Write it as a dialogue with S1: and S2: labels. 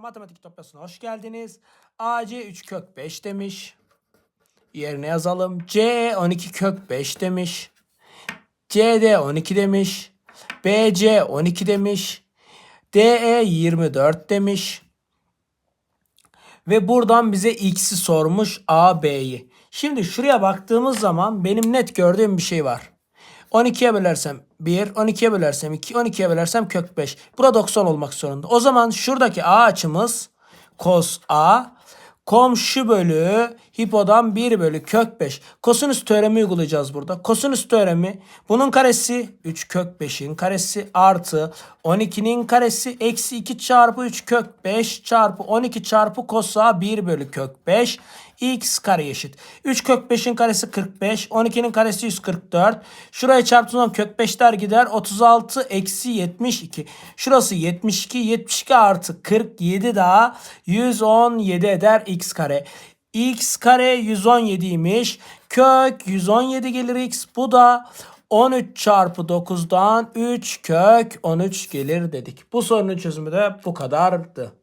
S1: Matematik toplasına hoş geldiniz. AC 3 kök 5 demiş. Yerine yazalım. C 12 kök 5 demiş. CD 12 demiş. BC 12 demiş. DE 24 demiş. Ve buradan bize x'i sormuş A, B'yi. Şimdi şuraya baktığımız zaman benim net gördüğüm bir şey var. 12'ye bölersem 1, 12'ye bölersem 2, 12'ye bölersem kök 5. Burada 90 olmak zorunda. O zaman şuradaki A açımız cos A komşu bölü hipodan 1 bölü kök 5. Kosinüs teoremi uygulayacağız burada. Kosinüs teoremi bunun karesi 3 kök 5'in karesi artı 12'nin karesi eksi 2 çarpı 3 kök 5 çarpı 12 çarpı cos A 1 bölü kök 5 x kare eşit. 3 kök 5'in karesi 45. 12'nin karesi 144. Şuraya çarptığım kök 5'ler gider. 36 eksi 72. Şurası 72. 72 artı 47 daha 117 eder x kare. x kare 117'ymiş. Kök 117 gelir x. Bu da 13 çarpı 9'dan 3 kök 13 gelir dedik. Bu sorunun çözümü de bu kadardı.